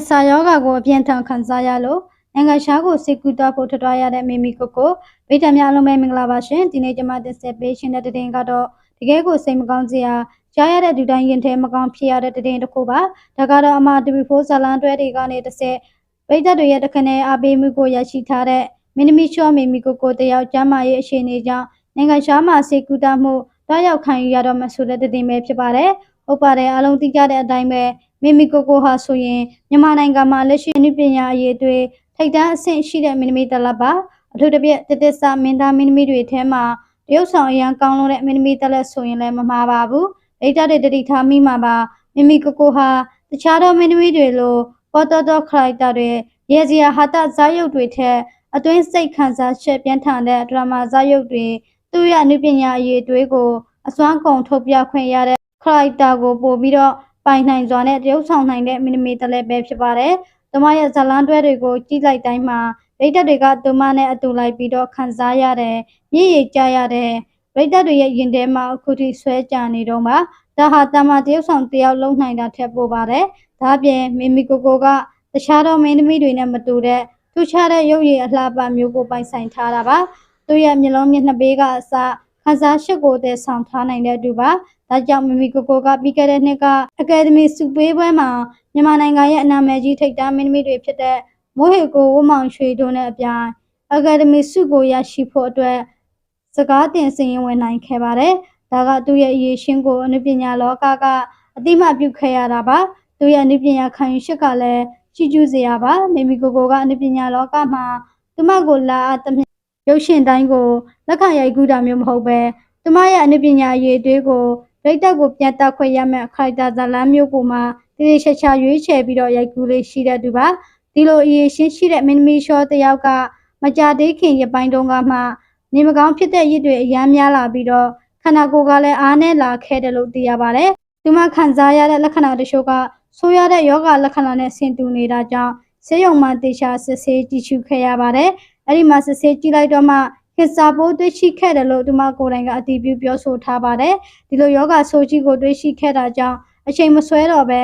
င်ဆာယောဂါကိုအပြင်းထန်ခံစားရလို့နိုင်ငံခြားကိုစိတ်ကူးသွားဖို့ထွက်သွားရတဲ့မိမိကိုကိုဗိတ္တများအလုံးပဲမင်္ဂလာပါရှင်ဒီနေ့ကျွန်မတင်ဆက်ပေးရှင်တဲ့တဲ့တင်ကတော့တကယ်ကိုစိတ်မကောင်းစရာကြားရတဲ့ဒူတိုင်းရင်ထဲမကောင်းဖြစ်ရတဲ့တဲ့တင်တစ်ခုပါဒါကတော့အမ TV4 ဇာလန်တွဲတွေကနေတစ်ဆက်ဗိတ္တတွေရဲ့တခနဲ့အားပေးမှုကိုရရှိထားတဲ့မင်းသမီးချောမိမိကိုကိုတယောက်ကျမ်းမာရေးအခြေအနေကြောင့်နိုင်ငံခြားမှာစိတ်ကူးတာမှုတွားရောက်ခံယူရတော့မှဆိုတဲ့တဲ့တင်ပဲဖြစ်ပါတယ်ဟုတ်ပါတယ်အားလုံးသိကြတဲ့အတိုင်းပဲ မိမိကိုကိုဟာဆိုရင်မြန်မာနိုင်ငံမှာလက်ရှိအနုပညာအရေးတွေထိပ်တန်းအဆင့်ရှိတဲ့မင်းသမီးတစ်လက်ပါအထူးသဖြင့်တတဆမင်းသားမင်းသမီးတွေထဲမှာတရုတ်ဆောင်အရန်ကောင်းလို့တဲ့မင်းသမီးတစ်လက်ဆိုရင်လည်းမမှားပါဘူးဒိတ်တာတွေတတိထားမိမှာပါမိမိကိုကိုဟာတခြားသောမင်းသမီးတွေလိုပေါ်တော်တော်ခရိုက်တာတွေရေစရာဟာတဇာတ်ရုပ်တွေထက်အတွင်းစိတ်ခံစားချက်ပြင်းထန်တဲ့ဒရမာဇာတ်ရုပ်တွေသူ့ရဲ့အနုပညာအရေးတွေကိုအစွမ်းကုန်ထုတ်ပြခွင့်ရတဲ့ခရိုက်တာကိုပို့ပြီးတော့ ပိုင်နိုင်စွာနဲ့တရုပ်ဆောင်နိုင်တဲ့မီနီမီတလည်းပဲဖြစ်ပါတယ်။သူမရဲ့ဇလန်းတွဲတွေကိုကြည့်လိုက်တိုင်းမှာရိတ်တက်တွေကသူမနဲ့အတူလိုက်ပြီးတော့ခံစားရတဲ့မြည်ရည်ကြရတဲ့ရိတ်တက်တွေရဲ့ရင်ထဲမှာအခုထိဆွဲကြနေတော့မှဒါဟာတမတရုပ်ဆောင်တယောက်လုံးနိုင်တာထက်ပိုပါတယ်။ဒါပြင်မီမီကိုကိုကတခြားသောမင်းသမီးတွေနဲ့မတူတဲ့ထူးခြားတဲ့ရုပ်ရည်အလှပမျိုးကိုပိုင်ဆိုင်ထားတာပါ။သူ့ရဲ့မျက်လုံးမျက်နှာပေးကအစခန်းစားရှစ်ကိုတည်ဆောင်ထားနိုင်တဲ့သူပါ။ ဒါကြောင့်မမီကိုကိုကပြီးခဲ့တဲ့နှစ်ကအကယ်ဒမီစုပေးပွဲမှာမြန်မာနိုင်ငံရဲ့အနာမည်ကြီးထိပ်တန်းမင်းသမီးတွေဖြစ်တဲ့မိုးဟေကိုဝမောင်ရွှေတို့နဲ့အပြိုင်အကယ်ဒမီစုကိုရရှိဖို့အတွက်စကားတင်စင်ရင်ဝင်နိုင်ခဲ့ပါတယ်။ဒါကသူ့ရဲ့အရေးရှင်းကိုအနုပညာလောကကအတိမပြုခဲ့ရတာပါ။သူ့ရဲ့အနုပညာခံယူရှစ်ကလည်းရှိကျူးစရာပါ။မမီကိုကိုကအနုပညာလောကမှာသူမကိုလာအပ်သမျှရုပ်ရှင်တိုင်းကိုလက်ခံရိုက်ကူးတာမျိုးမဟုတ်ပဲသူမရဲ့အနုပညာအရေးအသွေးကို ဒိတ်တက်ကိုပြန်တက်ခွင့်ရမယ့်ခိုက်တာဇလန်းမျိုးကိုမှတိတိကျကျရွေးချယ်ပြီးတော့ရိုက်ကူးလေးရှိတဲ့သူပါဒီလိုအရေးရှင်းရှိတဲ့မင်းမီရှောတယောက်ကမကြသေးခင်ရပိုင်းတုန်းကမှနေမကောင်းဖြစ်တဲ့ရစ်တွေအများများလာပြီးတော့ခန္ဓာကိုယ်ကလည်းအားနဲ့လာခဲ့တယ်လို့သိရပါတယ်ဒီမှာခံစားရတဲ့လက္ခဏာတချို့ကဆိုးရတဲ့ယောဂလက္ခဏာနဲ့ဆင်တူနေတာကြောင့်ဆေးရုံမှာတေချာစစ်ဆေးကြည့်ရှုခဲ့ရပါတယ်အဲ့ဒီမှာစစ်ဆေးကြည့်လိုက်တော့မှ ခေစာပိုးတွေ့ရှိခဲ့တယ်လို့ဒီမှာကိုယ်တိုင်ကအတည်ပြုပြောဆိုထားပါတယ်ဒီလိုယောဂဆိုးကြီးကိုတွေ့ရှိခဲ့တာကြောင့်အချိန်မဆွဲတော့ပဲ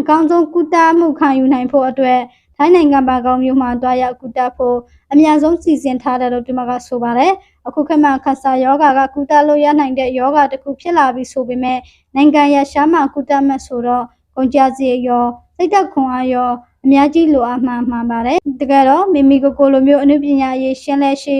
အကောင်းဆုံးကုသမှုခံယူနိုင်ဖို့အတွက်ထိုင်းနိုင်ငံပါကောင်းမျိုးမှာတွားရောက်ကုသဖို့အများဆုံးစီစဉ်ထားတယ်လို့ဒီမှာကဆိုပါတယ်အခုခေတ်မှာခါဆာယောဂါကကုသလို့ရနိုင်တဲ့ယောဂါတစ်ခုဖြစ်လာပြီဆိုပေမဲ့နိုင်ငံရရှားမှာကုသမဲ့ဆိုတော့ကုန်ကြစည်ရောစိတ်သက်ခွန်အားရောအများကြီးလိုအပ်မှမှန်ပါတယ်တကယ်တော့မိမိကိုကိုလိုမျိုးအနုပညာရေးရှင်းလဲရှိ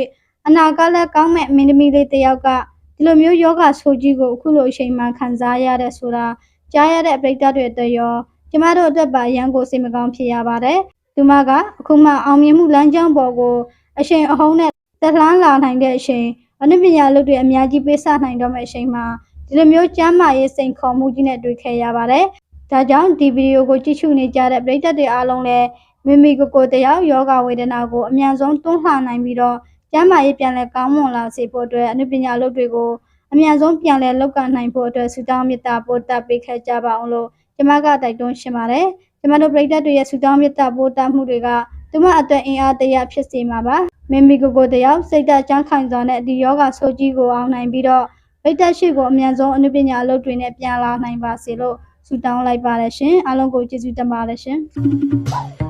အနာကလည်းကောင်းမဲ့မင်းသမီးလေးတစ်ယောက်ကဒီလိုမျိုးယောဂဆိုကြီးကိုအခုလိုအချိန်မှခံစားရတဲ့ဆိုတာကြားရတဲ့ပရိသတ်တွေအတွက်ရောကျမတို့အတွက်ပါရန်ကိုစိတ်မကောင်းဖြစ်ရပါတယ်။သူမကအခုမှအောင်မြင်မှုလမ်းကြောင်းပေါ်ကိုအချိန်အဟုန်နဲ့တက်လှမ်းလာနိုင်တဲ့အချိန်အနုပညာလုပ်တွေအများကြီးပေးဆနိုင်တော့မယ့်အချိန်မှာဒီလိုမျိုးကျမ်းမာရေးစိန်ခေါ်မှုကြီးနဲ့တွေ့ခဲ့ရပါတယ်။ဒါကြောင့်ဒီဗီဒီယိုကိုကြည့်ရှုနေကြတဲ့ပရိသတ်တွေအားလုံးလည်းမိမိကိုယ်ကိုယ်တယောက်ယောဂဝေဒနာကိုအမြန်ဆုံးတွန်းလှန်နိုင်ပြီးတော့ ကျမ်းမာရေးပြန်လည်ကောင်းမွန်လာစေဖို့အတွက်အနုပညာလုပ်တွေကိုအမြန်ဆုံးပြန်လည်လုပ်ကိုင်နိုင်ဖို့အတွက်ဆုတောင်းမေတ္တာပို့တပေးခဲ့ကြပါအောင်လို့ကျမကတိုက်တွန်းရှင်ပါတယ်။ကျမတို့ပြည်သက်တွေရဲ့ဆုတောင်းမေတ္တာပို့တမှုတွေကသူမအတွက်အင်အားတရဖြစ်စေမှာပါ။မိမိကိုယ်ကိုယ်တယောက်စိတ်ဓာတ်ကြမ်းခိုင်စွာနဲ့ဒီယောဂဆိုးကြီးကိုအောင်နိုင်ပြီးတော့ပြည်သက်ရှိကိုအမြန်ဆုံးအနုပညာအလုပ်တွေနဲ့ပြန်လာနိုင်ပါစေလို့ဆုတောင်းလိုက်ပါတယ်ရှင်။အားလုံးကိုကျေးဇူးတင်ပါတယ်ရှင်။